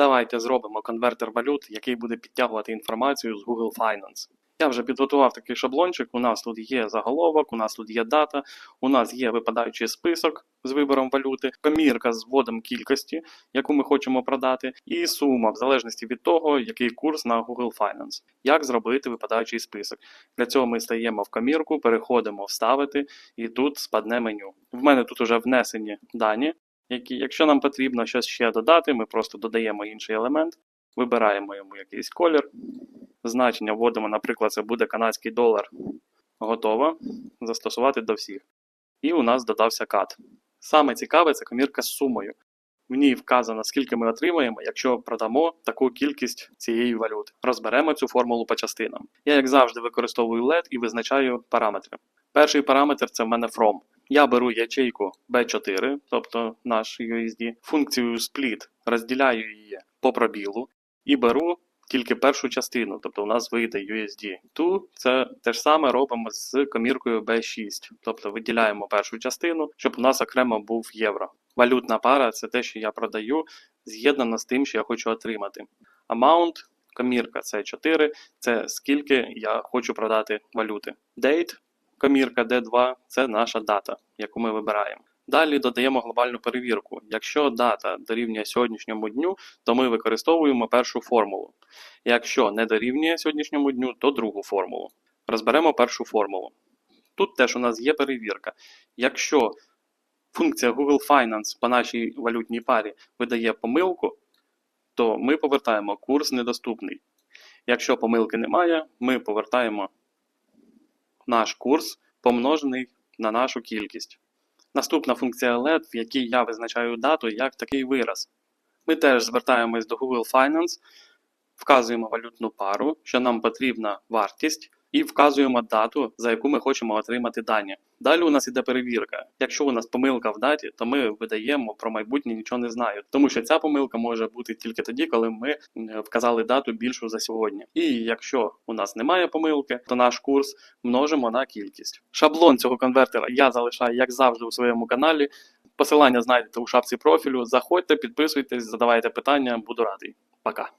Давайте зробимо конвертер валют, який буде підтягувати інформацію з Google Finance. Я вже підготував такий шаблончик. У нас тут є заголовок, у нас тут є дата, у нас є випадаючий список з вибором валюти, комірка з вводом кількості, яку ми хочемо продати, і сума в залежності від того, який курс на Google Finance. Як зробити випадаючий список? Для цього ми стаємо в комірку, переходимо вставити, і тут спадне меню. В мене тут уже внесені дані, які, якщо нам потрібно щось ще додати, ми просто додаємо інший елемент, вибираємо йому якийсь колір, значення вводимо, наприклад, це буде канадський долар. Готово застосувати до всіх. І у нас додався кат. Саме цікаве це комірка з сумою. В ній вказано, скільки ми отримаємо, якщо продамо таку кількість цієї валюти. Розберемо цю формулу по частинам. Я, як завжди, використовую LED і визначаю параметри. Перший параметр це в мене from. Я беру ячейку B4, тобто наш USD, функцію split, розділяю її по пробілу і беру тільки першу частину, тобто у нас вийде USD. Ту це те ж саме робимо з коміркою B6, тобто виділяємо першу частину, щоб у нас окремо був євро. Валютна пара це те, що я продаю, з'єднано з тим, що я хочу отримати. Amount, комірка це 4, це скільки я хочу продати валюти. Date, комірка D2 це наша дата, яку ми вибираємо. Далі додаємо глобальну перевірку. Якщо дата дорівнює сьогоднішньому дню, то ми використовуємо першу формулу. Якщо не дорівнює сьогоднішньому дню, то другу формулу. Розберемо першу формулу. Тут теж у нас є перевірка. Якщо функція Google Finance по нашій валютній парі видає помилку, то ми повертаємо курс недоступний. Якщо помилки немає, ми повертаємо наш курс помножений на нашу кількість. Наступна функція LED, в якій я визначаю дату як такий вираз. Ми теж звертаємось до Google Finance, вказуємо валютну пару, що нам потрібна вартість, і вказуємо дату, за яку ми хочемо отримати дані. Далі у нас іде перевірка. Якщо у нас помилка в даті, то ми видаємо про майбутнє нічого не знаю, тому що ця помилка може бути тільки тоді, коли ми е, вказали дату більшу за сьогодні. І якщо у нас немає помилки, то наш курс множимо на кількість. Шаблон цього конвертера я залишаю, як завжди, у своєму каналі. Посилання знайдете у шапці профілю. Заходьте, підписуйтесь, задавайте питання, буду радий. Пока.